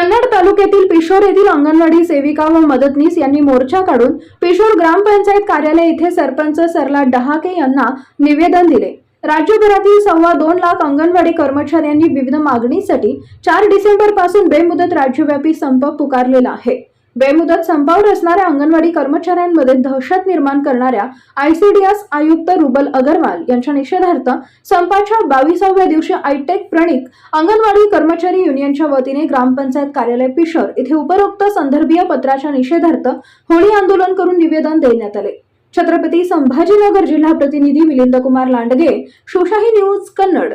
कन्नड तालुक्यातील पिशोर येथील अंगणवाडी सेविका व मदतनीस यांनी मोर्चा काढून पिशोर ग्रामपंचायत कार्यालय येथे सरपंच सरला डहाके यांना निवेदन दिले. राज्यभरातील सव्वा दोन लाख अंगणवाडी कर्मचाऱ्यांनी विविध मागणीसाठी चार डिसेंबरपासून बेमुदत राज्यव्यापी संप पुकारलेला आहे. बेमुदत संपावर असणाऱ्या अंगणवाडी कर्मचाऱ्यांमध्ये दहशत निर्माण करणाऱ्या आयसीडीएस आयुक्त रुबल अगरवाल यांच्या निषेधार्थ संपाच्या बावीसाव्या दिवशी आयटेक प्रणिक अंगणवाडी कर्मचारी युनियनच्या वतीने ग्रामपंचायत कार्यालय पिशर येथे उपरोक्त संदर्भीय पत्राच्या निषेधार्थ होळी आंदोलन करून निवेदन देण्यात आले. छत्रपती संभाजीनगर जिल्हा प्रतिनिधी मिलिंद कुमार लांडगे शोशाही न्यूज कन्नड.